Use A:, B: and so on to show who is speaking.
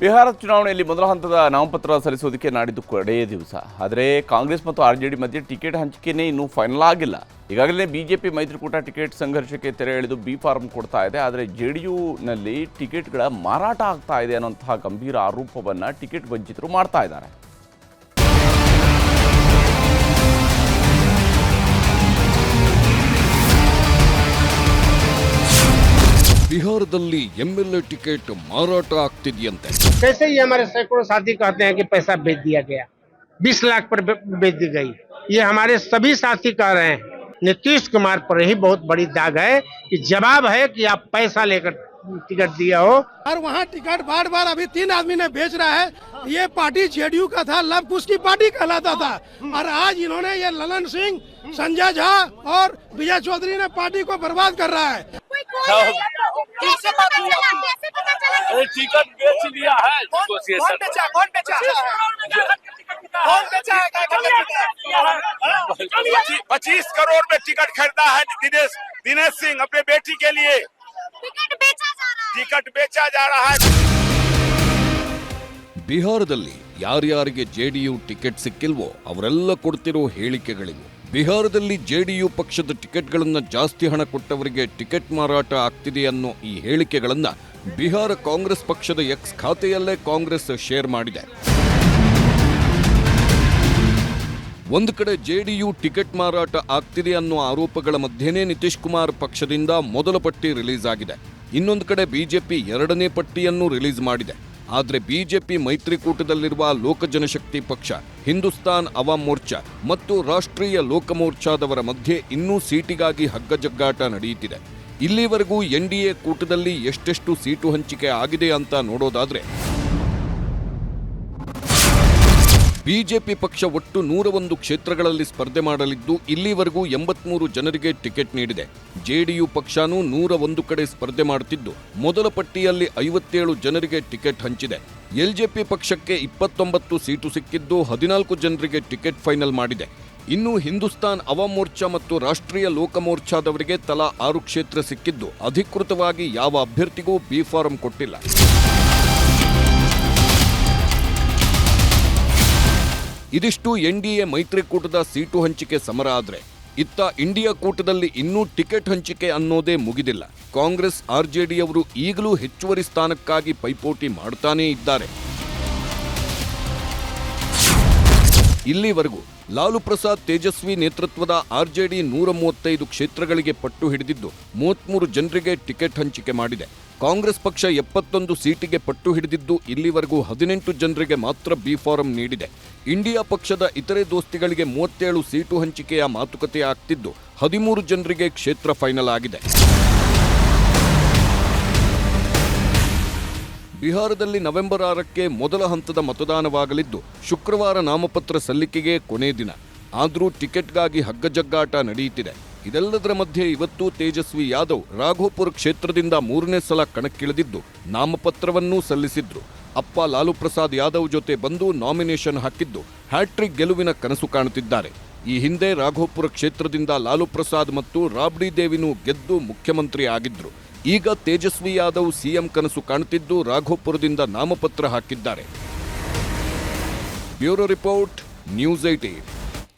A: ಬಿಹಾರ ಚುನಾವಣೆಯಲ್ಲಿ ಮೊದಲ ಹಂತದ ನಾಮಪತ್ರ ಸಲ್ಲಿಸೋದಕ್ಕೆ ನಾಡಿದ್ದು ಕಡೆಯ ದಿವಸ. ಆದರೆ ಕಾಂಗ್ರೆಸ್ ಮತ್ತು ಆರ್ ಜೆ ಡಿ ಮಧ್ಯೆ ಟಿಕೆಟ್ ಹಂಚಿಕೆನೇ ಇನ್ನೂ ಫೈನಲ್ ಆಗಿಲ್ಲ. ಈಗಾಗಲೇ ಬಿಜೆಪಿ ಮೈತ್ರಿಕೂಟ ಟಿಕೆಟ್ ಸಂಘರ್ಷಕ್ಕೆ ತೆರೆ ಎಳೆದು ಬಿ ಫಾರ್ಮ್ ಕೊಡ್ತಾ ಇದೆ. ಆದರೆ ಜೆ ಡಿ ಯುನಲ್ಲಿ ಟಿಕೆಟ್ಗಳ ಮಾರಾಟ ಆಗ್ತಾ ಇದೆ ಅನ್ನೋಂತಹ ಗಂಭೀರ ಆರೋಪವನ್ನು ಟಿಕೆಟ್ ವಂಚಿತರು ಮಾಡ್ತಾ ಇದ್ದಾರೆ.
B: ಬಿಹಾರದಲ್ಲಿ ಎಂಎಲ್ಎ ಟಿಕೆಟ್ ಮಾರಾಟ ಆಗ್ತಿದೆಯಂತೆ
C: कैसे ही हमारे सैकड़ों साथी कहते हैं कि पैसा बेच दिया गया बीस लाख पर बे- बेच दी गई ये हमारे सभी साथी कह रहे हैं नीतीश कुमार पर ही बहुत बड़ी दाग है कि जवाब है कि आप पैसा लेकर टिकट दिया हो
D: और वहाँ टिकट बार बार अभी तीन आदमी ने बेच रहा है ये पार्टी जेडीयू का था लव कुश की पार्टी कहलाता था और आज इन्होंने ये ललन सिंह संजय झा और विजय चौधरी ने पार्टी को बर्बाद कर रहा है
E: कोई कोई कैसे पता चला कैसे पता चला कि
F: टिकट बेच लिया है
G: कौन बेचा कौन बेचा कौन बेचा है
F: पच्चीस करोड़ में टिकट खरीदा है दिनेश दिनेश सिंह अपने बेटी के लिए
E: टिकट बेचा जा रहा है
F: टिकट बेचा जा रहा है
B: ಬಿಹಾರದಲ್ಲಿ ಯಾರ್ಯಾರಿಗೆ ಜೆಡಿಯು ಟಿಕೆಟ್ ಸಿಕ್ಕಿಲ್ವೋ ಅವರೆಲ್ಲ ಕೊಡ್ತಿರೋ ಹೇಳಿಕೆಗಳಿವು ಬಿಹಾರದಲ್ಲಿ ಜೆಡಿಯು ಪಕ್ಷದ ಟಿಕೆಟ್ಗಳನ್ನು ಜಾಸ್ತಿ ಹಣ ಕೊಟ್ಟವರಿಗೆ ಟಿಕೆಟ್ ಮಾರಾಟ ಆಗ್ತಿದೆ ಅನ್ನೋ ಈ ಹೇಳಿಕೆಗಳನ್ನು ಬಿಹಾರ ಕಾಂಗ್ರೆಸ್ ಪಕ್ಷದ ಎಕ್ಸ್ ಖಾತೆಯಲ್ಲೇ ಕಾಂಗ್ರೆಸ್ ಶೇರ್ ಮಾಡಿದೆ. ಒಂದು ಕಡೆ ಜೆಡಿಯು ಟಿಕೆಟ್ ಮಾರಾಟ ಆಗ್ತಿದೆ ಅನ್ನೋ ಆರೋಪಗಳ ಮಧ್ಯೆನೇ ನಿತೀಶ್ ಕುಮಾರ್ ಪಕ್ಷದಿಂದ ಮೊದಲ ಪಟ್ಟಿ ರಿಲೀಸ್ ಆಗಿದೆ. ಇನ್ನೊಂದು ಕಡೆ ಬಿಜೆಪಿ ಎರಡನೇ ಪಟ್ಟಿಯನ್ನು ರಿಲೀಸ್ ಮಾಡಿದೆ. ಆದರೆ ಬಿಜೆಪಿ ಮೈತ್ರಿಕೂಟದಲ್ಲಿರುವ ಲೋಕ ಜನಶಕ್ತಿ ಪಕ್ಷ, ಹಿಂದೂಸ್ತಾನ್ ಅವಾಮ್ ಮೋರ್ಚಾ ಮತ್ತು ರಾಷ್ಟ್ರೀಯ ಲೋಕ ಮೋರ್ಚಾದವರ ಮಧ್ಯೆ ಇನ್ನೂ ಸೀಟಿಗಾಗಿ ಹಗ್ಗಜಗ್ಗಾಟ ನಡೆಯುತ್ತಿದೆ. ಇಲ್ಲಿವರೆಗೂ ಎನ್ಡಿಎ ಕೂಟದಲ್ಲಿ ಎಷ್ಟೆಷ್ಟು ಸೀಟು ಹಂಚಿಕೆ ಆಗಿದೆ ಅಂತ ನೋಡೋದಾದ್ರೆ ಬಿಜೆಪಿ ಪಕ್ಷ ಒಟ್ಟು ನೂರ ಒಂದು ಕ್ಷೇತ್ರಗಳಲ್ಲಿ ಸ್ಪರ್ಧೆ ಮಾಡಲಿದ್ದು ಇಲ್ಲಿವರೆಗೂ ಎಂಬತ್ಮೂರು ಜನರಿಗೆ ಟಿಕೆಟ್ ನೀಡಿದೆ. ಜೆಡಿಯು ಪಕ್ಷನೂ ನೂರ ಒಂದು ಕಡೆ ಸ್ಪರ್ಧೆ ಮಾಡುತ್ತಿದ್ದು ಮೊದಲ ಪಟ್ಟಿಯಲ್ಲಿ ಐವತ್ತೇಳು ಜನರಿಗೆ ಟಿಕೆಟ್ ಹಂಚಿದೆ. ಎಲ್ಜೆಪಿ ಪಕ್ಷಕ್ಕೆ ಇಪ್ಪತ್ತೊಂಬತ್ತು ಸೀಟು ಸಿಕ್ಕಿದ್ದು ಹದಿನಾಲ್ಕು ಜನರಿಗೆ ಟಿಕೆಟ್ ಫೈನಲ್ ಮಾಡಿದೆ. ಇನ್ನು ಹಿಂದೂಸ್ತಾನ್ ಅವಾಮ್ ಮೋರ್ಚಾ ಮತ್ತು ರಾಷ್ಟ್ರೀಯ ಲೋಕಮೋರ್ಚಾದವರಿಗೆ ತಲಾ ಆರು ಕ್ಷೇತ್ರ ಸಿಕ್ಕಿದ್ದು. ಅಧಿಕೃತವಾಗಿ ಯಾವ ಅಭ್ಯರ್ಥಿಗೂ ಬಿ ಫಾರಂ ಕೊಟ್ಟಿಲ್ಲ. ಇದಿಷ್ಟು ಎನ್ ಡಿ ಎ ಮೈತ್ರಿಕೂಟದ ಸೀಟು ಹಂಚಿಕೆ ಸಮರ ಆದರೆ, ಇತ್ತ ಇಂಡಿಯಾ ಕೂಟದಲ್ಲಿ ಇನ್ನೂ ಟಿಕೆಟ್ ಹಂಚಿಕೆ ಅನ್ನೋದೇ ಮುಗಿದಿಲ್ಲ. ಕಾಂಗ್ರೆಸ್ ಆರ್ಜೆಡಿಯವರು ಈಗಲೂ ಹೆಚ್ಚುವರಿ ಸ್ಥಾನಕ್ಕಾಗಿ ಪೈಪೋಟಿ ಮಾಡ್ತಾನೇ ಇದ್ದಾರೆ. ಇಲ್ಲಿವರೆಗೂ ಲಾಲು ಪ್ರಸಾದ್ ತೇಜಸ್ವಿ ನೇತೃತ್ವದ ಆರ್ಜೆಡಿ ನೂರ ಮೂವತ್ತೈದು ಕ್ಷೇತ್ರಗಳಿಗೆ ಪಟ್ಟು ಹಿಡಿದಿದ್ದು ಮೂವತ್ಮೂರು ಜನರಿಗೆ ಟಿಕೆಟ್ ಹಂಚಿಕೆ ಮಾಡಿದೆ. ಕಾಂಗ್ರೆಸ್ ಪಕ್ಷ ಎಪ್ಪತ್ತೊಂದು ಸೀಟಿಗೆ ಪಟ್ಟು ಹಿಡಿದಿದ್ದು ಇಲ್ಲಿವರೆಗೂ ಹದಿನೆಂಟು ಜನರಿಗೆ ಮಾತ್ರ ಬಿ ಫಾರಂ ನೀಡಿದೆ. ಇಂಡಿಯಾ ಪಕ್ಷದ ಇತರೆ ದೋಸ್ತಿಗಳಿಗೆ ಮೂವತ್ತೇಳು ಸೀಟು ಹಂಚಿಕೆಯ ಮಾತುಕತೆ ಆಗ್ತಿದ್ದು ಹದಿಮೂರು ಜನರಿಗೆ ಕ್ಷೇತ್ರ ಫೈನಲ್ ಆಗಿದೆ. ಬಿಹಾರದಲ್ಲಿ ನವೆಂಬರ್ ಆರಕ್ಕೆ ಮೊದಲ ಹಂತದ ಮತದಾನವಾಗಲಿದ್ದು, ಶುಕ್ರವಾರ ನಾಮಪತ್ರ ಸಲ್ಲಿಕೆಗೆ ಕೊನೆ ದಿನ. ಆದರೂ ಟಿಕೆಟ್ಗಾಗಿ ಹಗ್ಗಜಗ್ಗಾಟ ನಡೆಯುತ್ತಿದೆ. ಇದೆಲ್ಲದರ ಮಧ್ಯೆ ಇವತ್ತು ತೇಜಸ್ವಿ ಯಾದವ್ ರಾಘೋಪುರ ಕ್ಷೇತ್ರದಿಂದ ಮೂರನೇ ಸಲ ಕಣಕ್ಕಿಳಿದಿದ್ದು, ನಾಮಪತ್ರವನ್ನೂ ಸಲ್ಲಿಸಿದ್ರು. ಅಪ್ಪ ಲಾಲು ಪ್ರಸಾದ್ ಯಾದವ್ ಜೊತೆ ಬಂದು ನಾಮಿನೇಷನ್ ಹಾಕಿದ್ದು, ಹ್ಯಾಟ್ರಿಕ್ ಗೆಲುವಿನ ಕನಸು ಕಾಣುತ್ತಿದ್ದಾರೆ. ಈ ಹಿಂದೆ ರಾಘೋಪುರ ಕ್ಷೇತ್ರದಿಂದ ಲಾಲು ಪ್ರಸಾದ್ ಮತ್ತು ರಾಬ್ಡಿ ದೇವಿನೂ ಗೆದ್ದು ಮುಖ್ಯಮಂತ್ರಿ ಆಗಿದ್ರು. ಈಗ ತೇಜಸ್ವಿ ಯಾದವ್ ಸಿಎಂ ಕನಸು ಕಾಣುತ್ತಿದ್ದು ರಾಘೋಪುರದಿಂದ ನಾಮಪತ್ರ ಹಾಕಿದ್ದಾರೆ. Bureau report, news eighteen